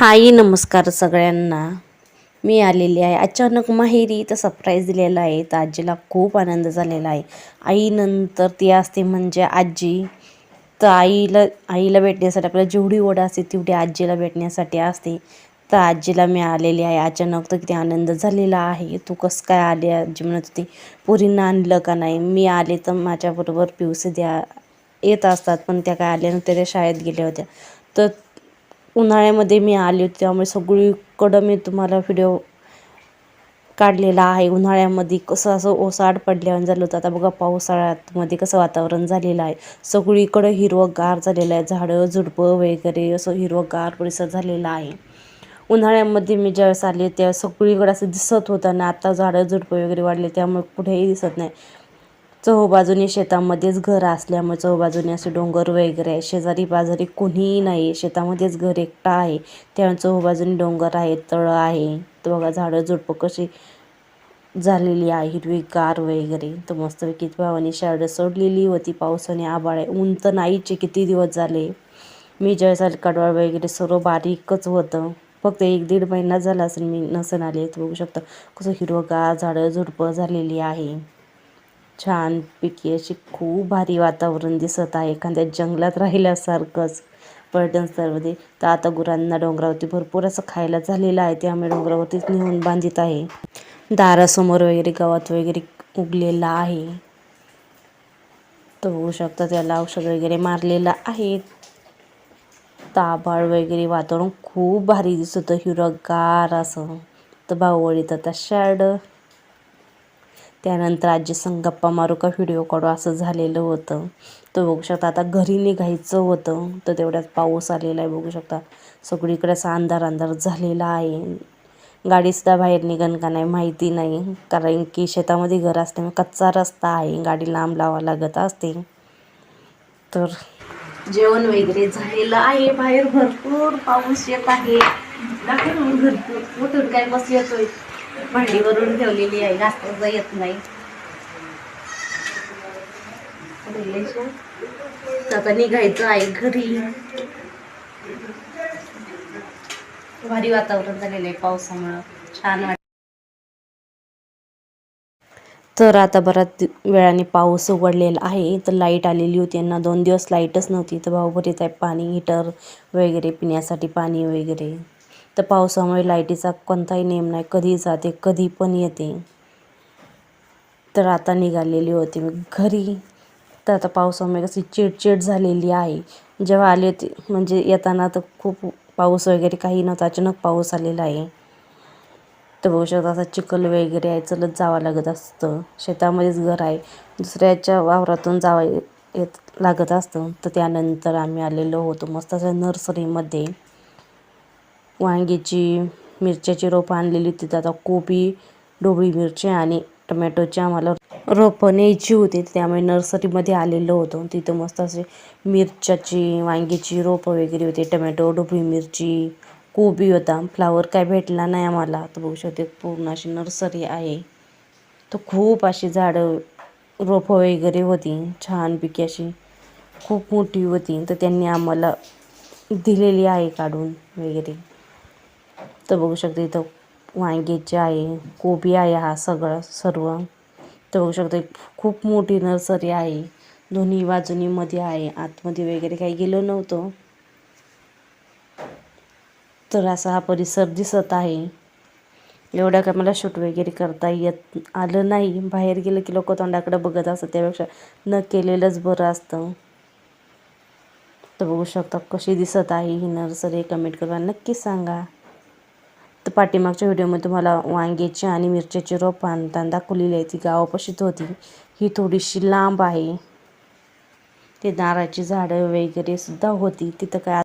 हाई नमस्कार सगळ्यांना. मी आलेली आहे. अचानक माहेरी तर सरप्राईज दिलेला आहे. तर आजीला खूप आनंद झालेला आहे. आईनंतर ती असते म्हणजे आजी. तर आईला आईला भेटण्यासाठी आपल्याला जेवढी ओढ असते तेवढी आजीला भेटण्यासाठी असते. तर आजीला मी आलेली आहे. अचानक तर किती आनंद झालेला आहे. तू कसं काय आली आजी म्हणत होती पुरींना आणलं का नाही? मी आले तर माझ्याबरोबर पिवसे द्या येत असतात पण त्या काय आल्या नव्हत्या. त्या शाळेत गेल्या होत्या. तर उन्हाळ्यामध्ये मी आले होते त्यामुळे सगळीकडं मी तुम्हाला व्हिडिओ काढलेला आहे. उन्हाळ्यामध्ये कसं असं ओसाड पडल्यावर झालं होतं. आता बघा पावसाळ्यातमध्ये कसं वातावरण झालेलं आहे. सगळीकडं हिरवंगार झालेलं आहे. झाडं झुडपं वगैरे असं हिरवंगार परिसर झालेला आहे. उन्हाळ्यामध्ये मी ज्यावेळेस आले त्या सगळीकडे असं दिसत होतं ना आता झाडं झुडपं वगैरे वाढले त्यामुळे कुठेही दिसत नाही. चहूबाजूने शेतामध्येच घर असल्यामुळे चहूबाजूने असे डोंगर वगैरे आहे. शेजारी बाजारी कोणीही नाही शेतामध्येच घर एकटा आहे. त्यामुळे चहूबाजूने डोंगर आहे तळं आहे. तर बघा झाडं झुडपं कशी झालेली आहे हिरवीगार वगैरे. तर मस्तपैकी भावानी शाळा सोडलेली होती. पावसाने आबाळ आहे. ऊन तर नाहीचे किती दिवस झाले? मी ज्यावेळेस कडवाळ वगैरे सर्व बारीकच होतं. फक्त एक दीड महिना झाला असेल मी नसन आले. तर बघू शकता कसं हिरवगार झाडं झुडपं झालेली आहे. छानपैकी अशी खूप भारी वातावरण दिसत आहे. एखाद्या जंगलात राहिल्यासारखंच पर्यटन स्थळामध्ये तर आता गुरांना डोंगरावरती भरपूर असं खायला झालेलं आहे. त्यामुळे डोंगरावरतीच नेऊन बांधित आहे. दारासमोर वगैरे गावात वगैरे उगलेला आहे. तर होऊ शकतं त्याला औषध वगैरे मारलेलं आहे. ताबाळ वगैरे वातावरण खूप भारी दिसत. हिरवगार असं. तर भाऊवडीत आता शॅड त्यानंतर आजी संग गप्पा मारू का व्हिडिओ काढू असं झालेलं होतं. तर बघू शकता आता घरी निघायचं होतं. तर तेवढ्यात पाऊस आलेला आहे बघू शकता. सगळीकडे असा अंधार अंधार झालेला आहे. गाडीसुद्धा बाहेर निघन का नाही माहिती नाही. कारण की शेतामध्ये घर असल्यामुळे कच्चा रस्ता आहे. गाडी लांब लावा लागत असते. तर जेवण वगैरे झालेलं आहे. बाहेर भरपूर पाऊस येत आहे. भरपूर काय बस येतोय? भांडीवरून ठेवलेली आहे घासता येत नाही. आता निघायचं आहे घरी. भारी वातावरण झालेलं आहे पावसामुळं. छान वाट तर आता बराच वेळाने पाऊस उघडलेला आहे. तर लाइट आलेली होती यांना दोन दिवस लाईटच नव्हती. तर भाऊ भरीत आहे पाणी हिटर वगैरे पिण्यासाठी पाणी वगैरे. तर पावसामुळे लाईटीचा कोणताही नेम नाही. कधी जाते कधी पण येते. तर आता निघालेली होती मी घरी. तर आता पावसामुळे कशी चिडचिड झालेली आहे. जेव्हा आली होती म्हणजे येताना तर खूप पाऊस वगैरे काही नव्हता. अचानक पाऊस आलेला आहे. तर बघू शकता असा चिखल वगैरे आहे चलत जावं लागत असतं. शेतामध्येच घर आहे. दुसऱ्याच्या वावरातून जावं येत लागत असतं. तर त्यानंतर आम्ही आलेलो होतो मस्त असं नर्सरीमध्ये. वांग्याची मिरच्याची रोपं आणलेली. होती आता कोबी ढोबळी मिरची आणि टमॅटोची आम्हाला रोपं न्यायची होती. त्यामुळे नर्सरीमध्ये आलेलो होतो. तिथं मस्त असे मिरच्याची वांगीची रोपं वगैरे होते. टमॅटो ढोबळी मिरची कोबी होता. फ्लावर काय भेटला नाही आम्हाला. तर बघू शकते पूर्ण अशी नर्सरी आहे. तर खूप अशी झाडं रोपं वगैरे होती. छानपैकी अशी खूप मोठी होती. तर त्यांनी आम्हाला दिलेली आहे काढून वगैरे. तर बघू शकता इथं वांग्याचे आहे कोबी आहे हा सगळं सर्व. तर बघू शकता खूप मोठी नर्सरी आहे. दोन्ही बाजूनीमध्ये आहे आतमध्ये वगैरे काही गेलो नव्हतं. तर असा हा परिसर दिसत आहे. एवढ्या काय मला शूट वगैरे करता येत आलं नाही. बाहेर गेलं की लोक तोंडाकडे बघत असतात त्यापेक्षा न केलेलंच बरं असतं. तर बघू शकता कशी दिसत आहे ही नर्सरी कमेंट करा नक्की सांगा. पाठीमागच्या व्हिडिओमध्ये तुम्हाला वांग्याची आणि मिरच्याची रोप आणताना दाखवलेली आहे. ती गावापाशीच होती. ही थोडीशी लांब आहे. ते नारळाची झाडं वगैरे सुद्धा होती. तिथं काय